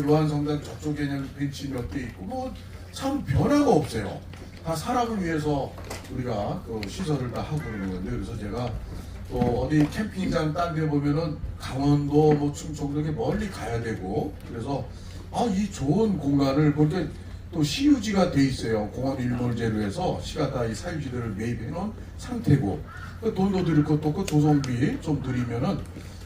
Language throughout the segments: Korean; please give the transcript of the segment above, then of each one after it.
저 요한성당 저쪽에는 벤치 몇 개 있고 뭐 참 변화가 없어요. 다 사람을 위해서 우리가 그 시설을 다 하고 그러는 건데 그래서 제가 또 어디 캠핑장 딴 데 보면은 강원도 뭐 충청도 이렇게 멀리 가야 되고 그래서 아 이 좋은 공간을 볼 때 또 시유지가 돼 있어요. 공원 일몰제로 해서 시가 다 이 사유지들을 매입해 놓은 상태고 그 돈도 들일 것도 없고 조성비 좀 들이면은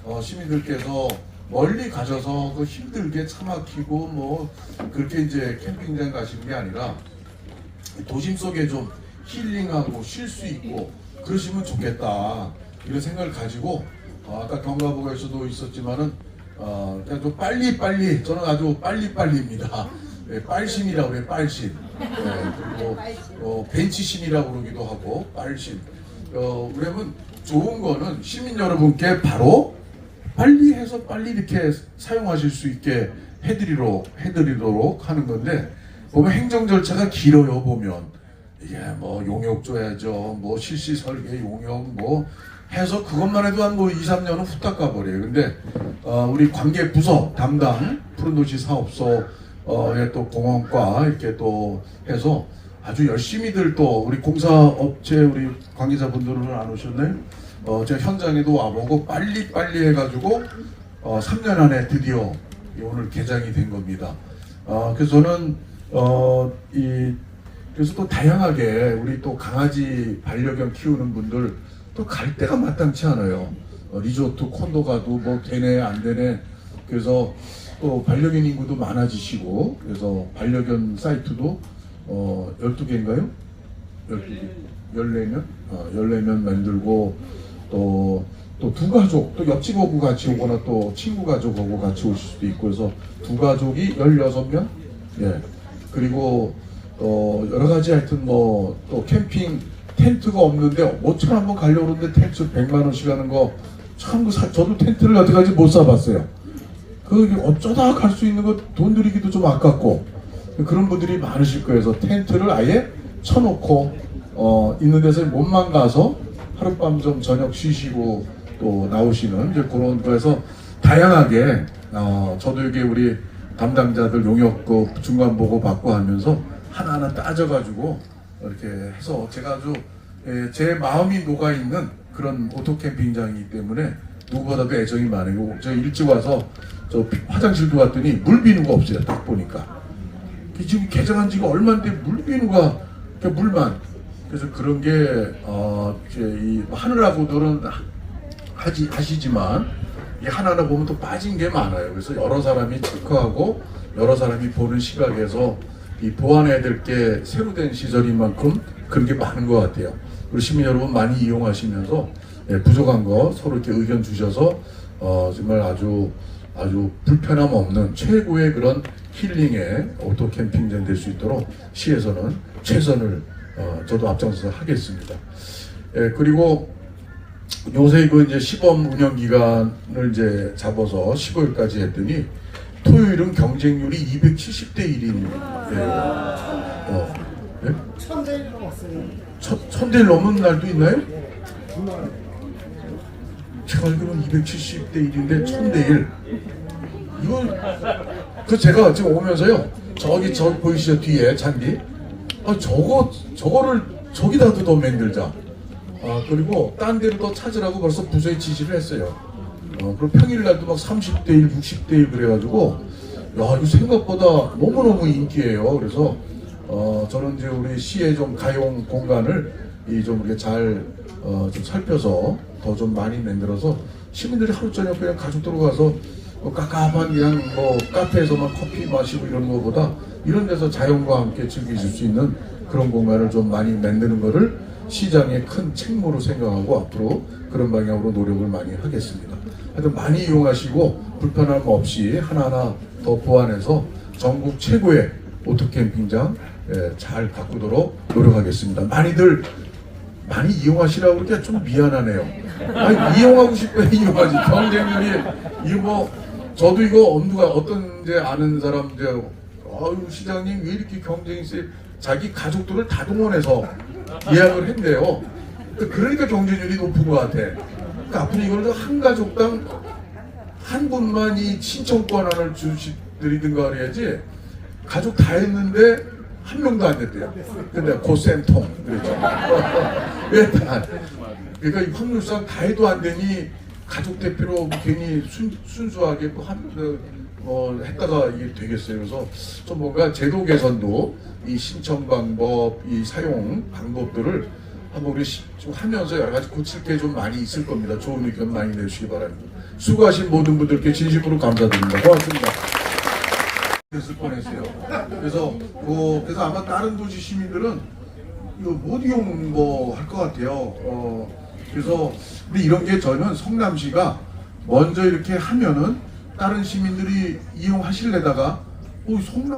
어, 시민들께서 멀리 가셔서 그 힘들게 차 막히고 뭐 그렇게 이제 캠핑장 가시는 게 아니라 도심 속에 좀 힐링하고 쉴 수 있고 그러시면 좋겠다 이런 생각을 가지고 어, 아까 경가부에서도 있었지만은 어, 그냥 좀 빨리 빨리 저는 아주 빨리 빨리입니다. 네, 빨심이라고 해요 빨심. 네, 그리고 어, 벤치심이라고 그러기도 하고 빨심. 어, 그러면 좋은 거는 시민 여러분께 바로 빨리 해서 빨리 이렇게 사용하실 수 있게 해드리로 해드리도록 하는 건데 보면 행정 절차가 길어요 보면. 이게 뭐 용역 줘야죠. 뭐 실시 설계 용역 뭐 해서 그것만 해도 한 뭐 2, 3년은 후딱 가버려요. 근데 어, 우리 관계 부서 담당 푸른도시 사업소 어에 또 공원과 이렇게 또 해서 아주 열심히들 또 우리 공사업체 우리 관계자분들은 안 오셨나요? 어, 제가 현장에도 와보고 빨리 빨리 해가지고 어, 3년 안에 드디어 이 오늘 개장이 된 겁니다. 어, 그래서 저는 어, 이 그래서 또 다양하게 우리 또 강아지 반려견 키우는 분들 또 갈 데가 마땅치 않아요. 어, 리조트 콘도 가도 뭐 되네 안 되네. 그래서 또 반려견 인구도 많아지시고 그래서 반려견 사이트도 어, 12개인가요? 12개. 14명? 어, 14명 만들고 또, 또 두 가족, 또 옆집 오고 같이 오거나 또 친구 가족하고 같이 오실 수도 있고 해서 두 가족이 16명? 예. 그리고 어, 여러 가지 하여튼 뭐 또 캠핑 텐트가 없는데 모처럼 한번 가려고 그러는데 텐트 100만 원씩 하는 거 참그 사- 저도 텐트를 여태까지 못 사봤어요. 그 어쩌다 갈 수 있는 거 돈 들이기도 좀 아깝고 그런 분들이 많으실 거예요. 그래서 텐트를 아예 쳐놓고 어, 있는 데서 몸만 가서 하룻밤 좀 저녁 쉬시고 또 나오시는 이제 그런 거에서 다양하게 어, 저도 여기 우리 담당자들 용역 그 중간 보고 받고 하면서 하나하나 따져가지고 이렇게 해서 제가 아주 예, 제 마음이 녹아 있는 그런 오토 캠핑장이기 때문에 누구보다도 애정이 많아요. 저 일찍 와서 저 화장실도 갔더니 물 비누가 없어요. 딱 보니까. 지금 개장한 지가 얼마인데 물 비누가 그냥 물만. 그래서 그런 게 어, 이제 이 하느라고들은 하지 하시지만 이 하나하나 보면 또 빠진 게 많아요. 그래서 여러 사람이 체크하고 여러 사람이 보는 시각에서 이 보완해야 될 게 새로 된 시절인 만큼 그런 게 많은 것 같아요. 우리 시민 여러분 많이 이용하시면서 예, 부족한 거 서로 이렇게 의견 주셔서 어, 정말 아주 아주 불편함 없는 최고의 그런 힐링의 오토 캠핑장 될 수 있도록 시에서는 최선을 어, 저도 앞장서서 하겠습니다. 예, 그리고 요새 그 이제 시범 운영 기간을 이제 잡아서 15일까지 했더니 토요일은 경쟁률이 270대 1입니다. 예. 어, 예? 천대일. 천, 넘는 날도 있나요? 제가 알기로는 270대 1인데 1000대 1. 이걸 그 제가 지금 오면서요. 저기 저기 보이시죠 뒤에 잔디. 아 저거 저거를 저기다도 더 만들자. 아 그리고 딴 데를 더 찾으라고 벌써 부서에 지시를 했어요. 어 그리고 평일날도 막 30대 1, 60대 1 그래가지고 야 이거 생각보다 너무 너무 인기예요. 그래서 어 저는 이제 우리 시의 좀 가용 공간을 이 좀 이렇게 잘 어 좀 살펴서 더 좀 많이 만들어서 시민들이 하루 저녁 그냥 가족들로 가서 뭐 깝깝한 그냥 뭐 카페에서만 커피 마시고 이런 거보다 이런 데서 자연과 함께 즐기실 수 있는 그런 공간을 좀 많이 만드는 거를 시장의 큰 책무로 생각하고 앞으로 그런 방향으로 노력을 많이 하겠습니다. 하여튼 많이 이용하시고 불편함 없이 하나하나 더 보완해서 전국 최고의 오토캠핑장 예, 잘 가꾸도록 노력하겠습니다. 많이들 많이 이용하시라고 그러니까 좀 미안하네요. 아니, 이용하고 싶어요, 이용하지. 경쟁률이, 이거 뭐, 저도 이거 엄두가 어떤 이제 아는 사람 이제, 아유, 시장님 왜 이렇게 경쟁이 세? 자기 가족들을 다 동원해서 예약을 했대요. 그러니까 경쟁률이 높은 것 같아. 그러니까 앞으로 이걸 한 가족당 한 분만 이 신청권 하나를 주시, 가족들이든가 그래야지 가족 다 했는데 한 명도 안 됐대요. 근데 고쌤통 그랬죠. 그러니까 이 확률상 다 해도 안 되니 가족 대표로 뭐 괜히 순, 순수하게 뭐 한, 그, 어, 했다가 이게 되겠어요. 그래서 좀 뭔가 제도 개선도 이 신청 방법, 이 사용 방법들을 한번 우리 시- 좀 하면서 여러 가지 고칠 게 좀 많이 있을 겁니다. 좋은 의견 많이 내주시기 바랍니다. 수고하신 모든 분들께 진심으로 감사드립니다. 고맙습니다. 됐을 뻔했어요. 그래서 그 그래서 아마 다른 도시 시민들은 이거 못 이용 뭐 할 것 같아요. 어 그래서 근데 이런 게 저는 성남시가 먼저 이렇게 하면은 다른 시민들이 이용하실래다가 어 성남